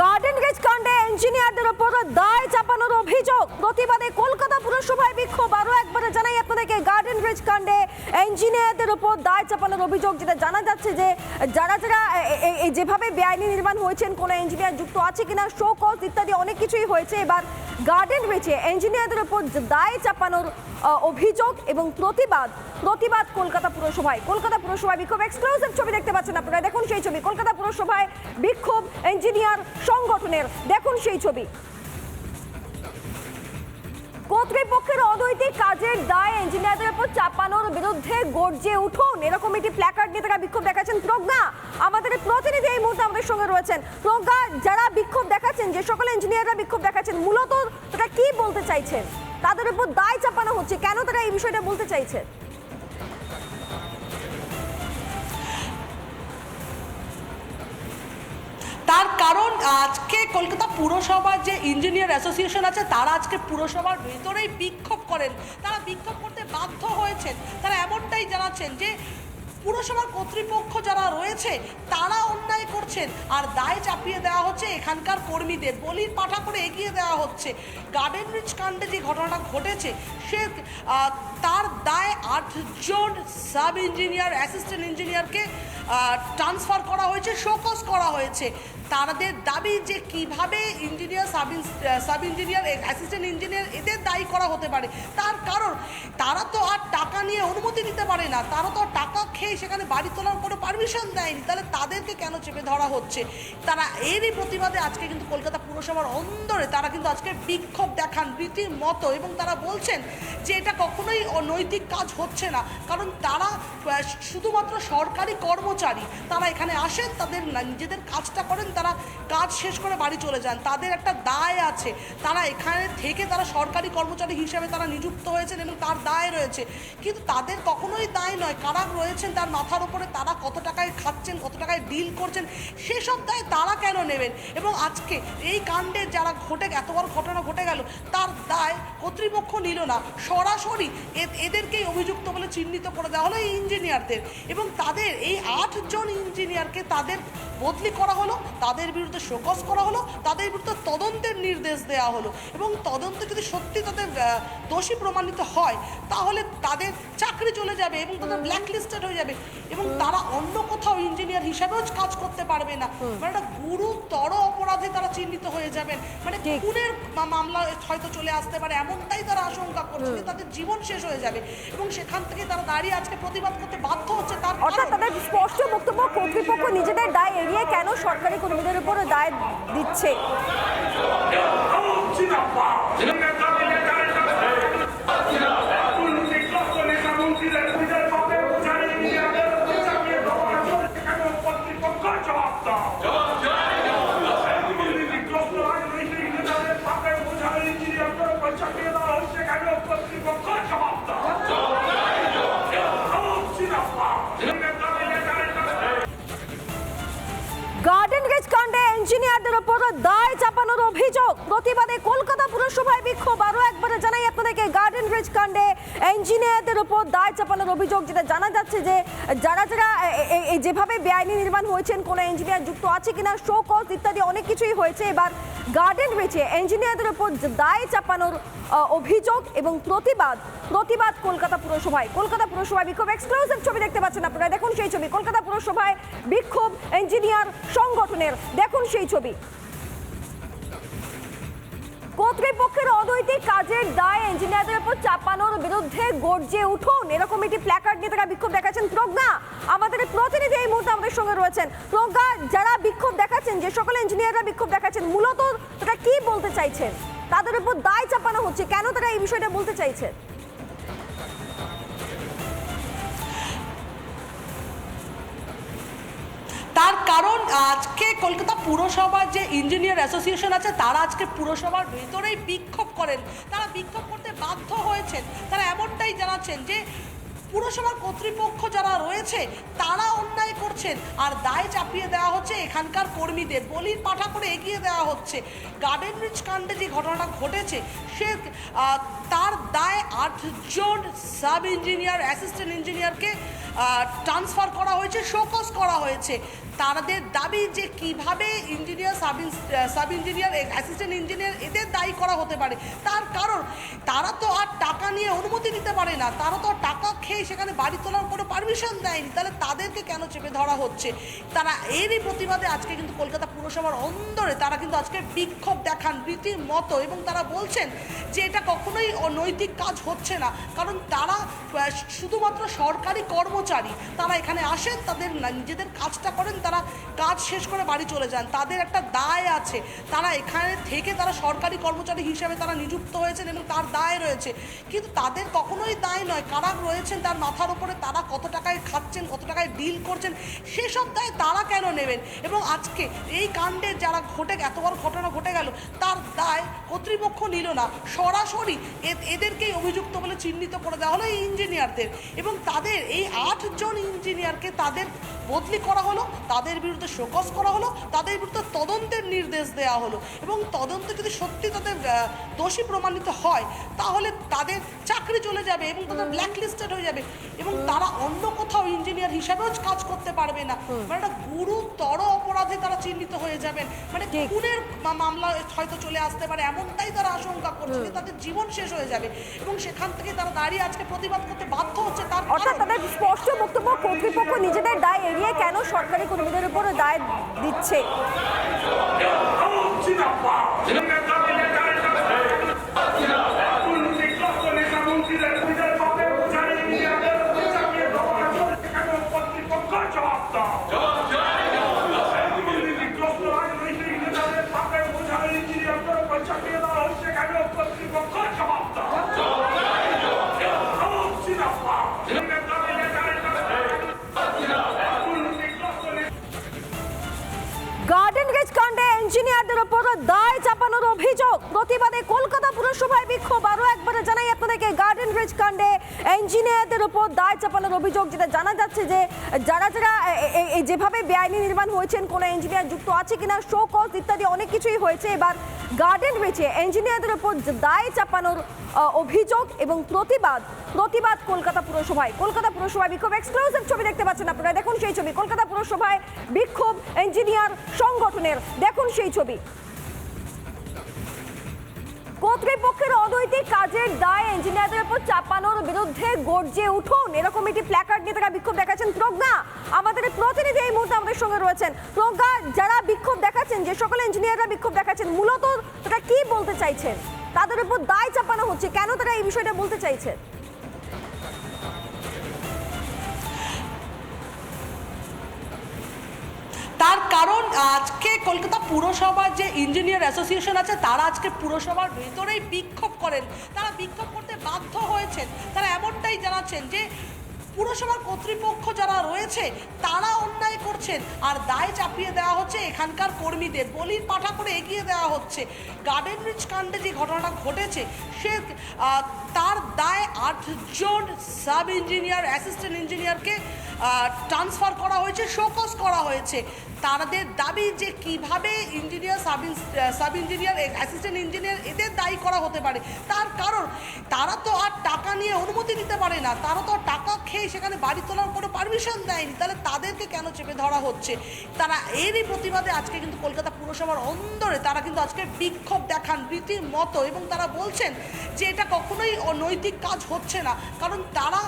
Garden gauge কাণ্ডে ইঞ্জিনিয়ারদের ওপর দায় চাপানোর অভিযোগ। প্রতিবাদে কলকাতা পুরসভায় বিক্ষোভ। আরও একবারে জানাই আপনাদেরকে গার্ডেন ব্রিজ কাণ্ডে ইঞ্জিনিয়ারদের উপর দায় চাপানোর অভিযোগ যেটা জানা যাচ্ছে যে, যারা যারা যেভাবে বেআইনি নির্মাণ হয়েছেন, কোনো ইঞ্জিনিয়ার যুক্ত আছে কিনা শো কজ ইত্যাদি অনেক কিছুই হয়েছে। এবার গার্ডেন বেঁচে ইঞ্জিনিয়ারদের ওপর দায় চাপানোর অভিযোগ এবং প্রতিবাদ প্রতিবাদ কলকাতা পুরসভায়। কলকাতা পুরসভায় বিক্ষোভ এক্সক্লুসিভ ছবি দেখতে পাচ্ছেন আপনারা। দেখুন সেই ছবি। কলকাতা পুরসভায় বিক্ষোভ ইঞ্জিনিয়ার সংগঠনের। দেখুন সেই ছবি। কর্তৃপক্ষের অনৈতিক কাজের দায় ইঞ্জিনিয়ারদের উপর চাপানোর বিরুদ্ধে গর্জে উঠুন। এরকম একটি প্ল্যাকার্ড নিয়ে তারা বিক্ষোভ দেখাচ্ছেন। প্রজ্ঞা, আমাদের প্রতিনিধি এই মুহূর্তে আমাদের সঙ্গে রয়েছেন। প্রজ্ঞা, যারা বিক্ষোভ দেখাচ্ছেন, যে সকল ইঞ্জিনিয়াররা বিক্ষোভ দেখাচ্ছেন, মূলত তারা কি বলতে চাইছেন? তাদের উপর দায় চাপানো হচ্ছে। কেন তারা এই বিষয়টা বলতে চাইছেন? তার কারণ আজকে কলকাতা পুরসভার যে ইঞ্জিনিয়ার অ্যাসোসিয়েশন আছে, তারা আজকে পুরসভার ভেতরেই বিক্ষোভ করেন। তারা বিক্ষোভ করতে বাধ্য হয়েছেন। তারা এমনটাই জানাচ্ছেন যে পুরসভার কর্তৃপক্ষ যারা রয়েছে, তারা অন্যায় করছেন। আর দায় চাপিয়ে দেওয়া হচ্ছে এখানকার কর্মীদের। বলির পাঠা করে এগিয়ে দেওয়া হচ্ছে। গার্ডেন রিচ কাণ্ডে যে ঘটনাটা ঘটেছে, সে তার দায় আটজন সাব ইঞ্জিনিয়ার অ্যাসিস্ট্যান্ট ইঞ্জিনিয়ারকে ট্রান্সফার করা হয়েছে শোকস করা হয়েছে। তাদের দাবি যে কীভাবে engineer sub sub engineer assistant engineer এদের দায়ী করা হতে পারে, তার কারণ তারা তো আর টাকা নিয়ে অনুমতি দিতে পারে না। তারা তো টাকা খেয়ে সেখানে বাড়ি তোলার কোনো পারমিশন দেয়নি। তাহলে তাদেরকে কেন চেপে ধরা হচ্ছে? তারা এরই প্রতিবাদে আজকে কিন্তু কলকাতা পুরসভার অন্দরে তারা কিন্তু আজকে বিক্ষোভ দেখান রীতিমতো এবং তারা বলছেন যে এটা কখনোই অনৈতিক কাজ হচ্ছে না। কারণ তারা শুধুমাত্র সরকারি কর্মচারী, তারা এখানে আসেন, তাদের নিজেদের কাজটা করেন, তারা কাজ শেষ করে বাড়ি চলে যান। তাদের একটা দায় আছে। তারা এখানে থেকে তারা সরকারি কর্মচারী হিসেবে তারা নিযুক্ত হয়েছেন এবং তার দায় রয়েছে। কিন্তু তাদের কখনোই দায় নয়। কারা রয়েছেন তার মাথার উপরে, তারা কত টাকায় খাচ্ছেন, কত টাকায় ডিল করছেন, সেসব দায় তারা কেন নেবেন? এবং আজকে এই কাণ্ডে যারা ঘটে এত বড় ঘটনা ঘটে গেল, তার দায় কর্তৃপক্ষ নিল না। সরাসরি এদেরকেই অভিযুক্ত বলে চিহ্নিত করে দেওয়া হলো এই ইঞ্জিনিয়ারদের। এবং তাদের, এই আটজন ইঞ্জিনিয়ারকে তাদের বদলি করা হলো তাদের বিরুদ্ধে শোকস করা হলো তাদের বিরুদ্ধে তদন্তের নির্দেশ দেওয়া হলো। এবং তদন্ত যদি সত্যি তাদের দোষী প্রমাণিত হয় তাহলে তাদের চাকরি চলে যাবে এবং তাদের ব্ল্যাক লিস্টেড হয়ে যাবে। এবং তারা অন্য কোথাও ইঞ্জিনিয়ার হিসাবেও কাজ করতে পারবে না। মানে একটা গুরুতর অপরাধে তারা চিহ্নিত হয়ে যাবেন। মানে। খুনের মামলা হয়তো চলে আসতে পারে এমনটাই তারা আশঙ্কা করছে যে তাদের জীবন শেষ হয়ে যাবে। এবং সেখান থেকে তারা দাঁড়িয়ে আজকে প্রতিবাদ করতে বাধ্য হচ্ছে। তার অর্থাৎ তাদের স্পষ্ট বক্তব্য কর্তৃপক্ষ নিজেদের দায় এড়িয়ে কেন সরকারি কর্মীদের উপর দায় দিচ্ছে? ইঞ্জিনিয়ারদের ওপর দায় চাপানোর অভিযোগ। প্রতিবাদে কলকাতা পুরসভায় বিক্ষোভ। আরও একবারে জানাই আপনাদেরকে গার্ডেন ব্রিজ কাণ্ডে ইঞ্জিনিয়ারদের ওপর দায় চাপানোর অভিযোগ, যেটা জানা যাচ্ছে যে যারা যারা যেভাবে বেআইনি নির্মাণ হয়েছেন, কোনো ইঞ্জিনিয়ার যুক্ত আছে কিনা শো ইত্যাদি অনেক কিছুই হয়েছে। এবার গার্ডেন ব্রিজে ইঞ্জিনিয়ারদের উপর দায় চাপানোর অভিযোগ এবং প্রতিবাদ প্রতিবাদ কলকাতা পুরসভায়। কলকাতা পুরসভায় বিক্ষোভ এক্সক্লুসিভ ছবি দেখতে পাচ্ছেন আপনারা। দেখুন সেই ছবি। কলকাতা পুরসভায় বিক্ষোভ ইঞ্জিনিয়ার সংগঠনের। দেখুন সেই ছবি। কর্তৃপক্ষের অনৈতিক কাজের দায় ইঞ্জিনিয়ারদের উপর চাপানোর বিরুদ্ধে গর্জে উঠুন। এরকম একটি প্ল্যাকার্ড নিয়ে তারা বিক্ষোভ দেখাচ্ছেন। প্রজ্ঞা, আমাদের প্রতিনিধি এই মুহূর্তে আমাদের সঙ্গে রয়েছেন। প্রজ্ঞা, যারা বিক্ষোভ দেখাচ্ছেন, যে সকল ইঞ্জিনিয়াররা বিক্ষোভ দেখাচ্ছেন, মূলত তারা কি বলতে চাইছেন? তাদের উপর দায় চাপানো হচ্ছে। কেন তারা এই বিষয়টা বলতে চাইছেন? তার কারণ আজকে কলকাতা পুরসভার যে ইঞ্জিনিয়ার অ্যাসোসিয়েশন আছে, তারা আজকে পুরসভার ভেতরেই বিক্ষোভ করেন। তারা বিক্ষোভ করতে বাধ্য হয়েছেন। তারা এমনটাই জানাচ্ছেন যে পুরসভা কর্তৃপক্ষ যারা রয়েছে, তারা অন্যায় করছেন। আর দায় চাপিয়ে দেওয়া হচ্ছে এখানকার কর্মীদের। বলির পাঠা করে এগিয়ে দেওয়া হচ্ছে। গার্ডেন রিচ কাণ্ডে যে ঘটনাটা ঘটেছে, সে তার দায় আটজন সাব ইঞ্জিনিয়ার অ্যাসিস্ট্যান্ট ইঞ্জিনিয়ারকে ট্রান্সফার করা হয়েছে শোকস করা হয়েছে। তাদের দাবি যে কীভাবে engineer sub sub engineer assistant engineer এদের দায়ী করা হতে পারে। তার কারণ, তারা তো আর টাকা নিয়ে অনুমতি নিতে পারে না। তারা তো টাকা খেয়ে সেখানে বাড়ি তোলার কোনো পারমিশন দেয়নি। তাহলে তাদেরকে কেন চেপে ধরা হচ্ছে? তারা এরই প্রতিবাদে আজকে কিন্তু কলকাতা পুরসভার অন্দরে তারা কিন্তু আজকে বিক্ষোভ দেখান রীতির মতো এবং তারা বলছেন যে এটা কখনোই অনৈতিক কাজ হচ্ছে না। কারণ তারা শুধুমাত্র সরকারি কর্মচারী, তারা এখানে আসেন, তাদের নিজেদের কাজটা করেন, তারা কাজ শেষ করে বাড়ি চলে যান। তাদের একটা দায় আছে। তারা এখানে থেকে তারা সরকারি কর্মচারী হিসেবে তারা নিযুক্ত হয়েছেন এবং তার দায় রয়েছে। কিন্তু তাদের কখনোই দায় নয়। কারা রয়েছেন তার মাথার উপরে, তারা কত টাকায় খাচ্ছেন, কত টাকায় ডিল করছেন, সেসব দায় তারা কেন নেবেন? এবং আজকে এই কাণ্ডে যারা ঘটে এত বড় ঘটনা ঘটে গেল তার দায় কর্তৃপক্ষ নিল না। সরাসরি এ- এদেরকেই অভিযুক্ত বলে চিহ্নিত করে দেওয়া হলো এই ইঞ্জিনিয়ারদের। এবং তাদের এই আটজন ইঞ্জিনিয়ারকে তাদের বদলি করা হলো তাদের বিরুদ্ধে শোকস করা হলো তাদের বিরুদ্ধে তদন্তের নির্দেশ দেওয়া হলো। এবং তদন্ত যদি সত্যি তাদের দোষী প্রমাণিত হয় তাহলে তাদের চাকরি চলে যাবে এবং তাদের ব্ল্যাক লিস্টেড হয়ে যাবে। এবং তারা অন্য ইঞ্জিনিয়ার হিসাবেও কাজ করতে পারবে না। মানে একটা গুরুতর অপরাধে তারা চিহ্নিত হয়ে যাবেন। মানে। খুনের মামলা হয়তো চলে আসতে পারে এমনটাই তারা আশঙ্কা করছে যে তাদের জীবন শেষ হয়ে যাবে এবং সেখান থেকে তারা দাঁড়িয়ে আজকে প্রতিবাদ করতে বাধ্য হচ্ছে। তার অর্থাৎ তাদের স্পষ্ট বক্তব্য কর্তৃপক্ষ নিজেদের দায় এড়িয়ে কেন সরকারি কর্মীদের উপর দায় দিচ্ছে? প্রতিবাদে কলকাতা পুরসভায় বিক্ষোভ। আরও একবারে জানাই আপনাদেরকে গার্ডেন ব্রিজ কাণ্ডে ইঞ্জিনিয়ারদের উপর দায় চাপানোর অভিযোগ যেটা জানা যাচ্ছে যে, যারা যারা যেভাবে বেআইনি নির্মাণ হয়েছেন, কোনো ইঞ্জিনিয়ার যুক্ত আছে কিনা শো কজ ইত্যাদি অনেক কিছুই হয়েছে। এবার গার্ডেন ব্রিজে ইঞ্জিনিয়ারদের উপর দায় চাপানোর অভিযোগ এবং প্রতিবাদ প্রতিবাদ কলকাতা পুরসভায়। কলকাতা পুরসভায় বিক্ষোভ। এক্সক্লুসিভ ছবি দেখতে পাচ্ছেন আপনারা। দেখুন সেই ছবি। কলকাতা পুরসভায় বিক্ষোভ ইঞ্জিনিয়ার সংগঠনের। দেখুন সেই ছবি। কর্তৃপক্ষের অনৈতিক কাজের দায় ইঞ্জিনিয়ারদের উপর চাপানোর বিরুদ্ধে গর্জে উঠুন। এরকম একটি প্ল্যাকার্ড নিয়ে তারা বিক্ষোভ দেখাচ্ছেন। প্রজ্ঞা, আমাদের প্রতিনিধি এই মুহূর্তে আমাদের সঙ্গে রয়েছেন। প্রজ্ঞা, যারা বিক্ষোভ দেখাচ্ছেন, যে সকল ইঞ্জিনিয়াররা বিক্ষোভ দেখাচ্ছেন, মূলত তারা কি বলতে চাইছেন? তাদের উপর দায় চাপানো হচ্ছে। কেন তারা এই বিষয়টা বলতে চাইছেন? আজকে কলকাতা পুরসভার যে ইঞ্জিনিয়ার অ্যাসোসিয়েশন আছে, তারা আজকে পুরসভার ভেতরেই বিক্ষোভ করেন। তারা বিক্ষোভ করতে বাধ্য হয়েছেন। তারা এমনটাই জানাচ্ছেন যে, পুরসভার কর্তৃপক্ষ যারা রয়েছে, তারা অন্যায় করছেন। আর দায় চাপিয়ে দেওয়া হচ্ছে এখানকার কর্মীদের। বলির পাঠা করে এগিয়ে দেওয়া হচ্ছে। গার্ডেন রিচ কাণ্ডে যে ঘটনাটা ঘটেছে, সে তার দায় আটজন সাব ইঞ্জিনিয়ার অ্যাসিস্ট্যান্ট ইঞ্জিনিয়ারকে ট্রান্সফার করা হয়েছে শোকস করা হয়েছে। তাদের দাবি যে কীভাবে engineer sub sub engineer assistant engineer এদের দায়ী করা হতে পারে। তার কারণ, তারা তো আর টাকা নিয়ে অনুমতি দিতে পারে না। তারা তো টাকা খেয়ে সেখানে বাড়ি তোলার কোনো পারমিশন দেয়নি। তাহলে তাদেরকে কেন চেপে ধরা হচ্ছে? তারা এরই প্রতিবাদে আজকে কিন্তু কলকাতা পুরসভার অন্দরে তারা কিন্তু আজকে বিক্ষোভ দেখান রীতিমতো এবং তারা বলছেন যে এটা কখনোই অনৈতিক কাজ হচ্ছে না। কারণ তারা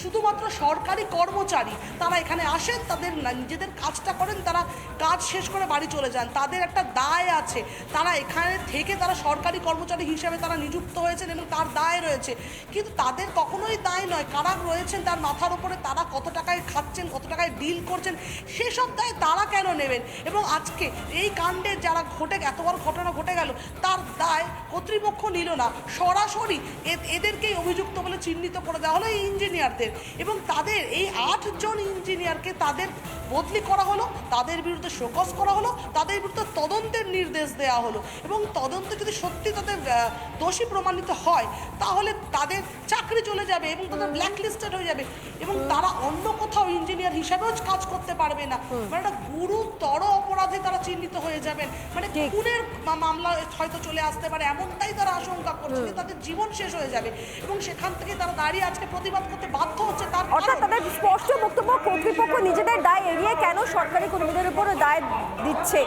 শুধুমাত্র সরকারি কর্মচারী, তারা এখানে আসেন, তাদের নিজেদের কাজটা করেন, তারা কাজ শেষ করে বাড়ি চলে যান। তাদের একটা দায় আছে। তারা এখানে থেকে তারা সরকারি কর্মচারী হিসেবে তারা নিযুক্ত হয়েছেন এবং তার দায় রয়েছে। কিন্তু তাদের কখনোই দায় নয়। কারা রয়েছেন, তার মাথার উপরে তারা কত টাকায় খাচ্ছেন, কত টাকায় ডিল করছেন, সেসব দায় তারা কেন নেবেন? এবং আজকে এই কাণ্ডে যারা ঘটে এত বড় ঘটনা ঘটে গেল তার দায় কর্তৃপক্ষ নিল না। সরাসরি এ- এদেরকেই অভিযুক্ত বলে চিহ্নিত করে দেওয়া হলো এই ইঞ্জিনিয়ারদের। এবং তাদের এই আটজন ইঞ্জিনিয়ারকে তাদের বদলি করা হলো তাদের বিরুদ্ধে শোকস করা হলো তাদের বিরুদ্ধে তদন্তের নির্দেশ দেওয়া হলো। এবং তদন্ত যদি সত্যি তাদের দোষী প্রমাণিত হয় তাহলে তাদের চাকরি চলে যাবে এবং তাদের ব্ল্যাক লিস্টেড হয়ে যাবে। এবং তারা অন্য কোথাও ইঞ্জিনিয়ার হিসাবেও কাজ করতে পারবে না। মানে একটা গুরুতর অপরাধে তারা চিহ্নিত হয়ে যাবেন। মানে। খুনের মামলা হয়তো চলে আসতে পারে এমনটাই তারা আশঙ্কা করছে যে তাদের জীবন শেষ হয়ে যাবে এবং সেখান থেকে তারা দাঁড়িয়ে আজকে প্রতিবাদ করতে বাধ্য হচ্ছে তার অর্থাৎ তাদের স্পষ্ট বক্তব্য কর্তৃপক্ষ নিজেদের দায় এড়িয়ে কেন সরকারি কর্মীদের উপর দায় দিচ্ছে?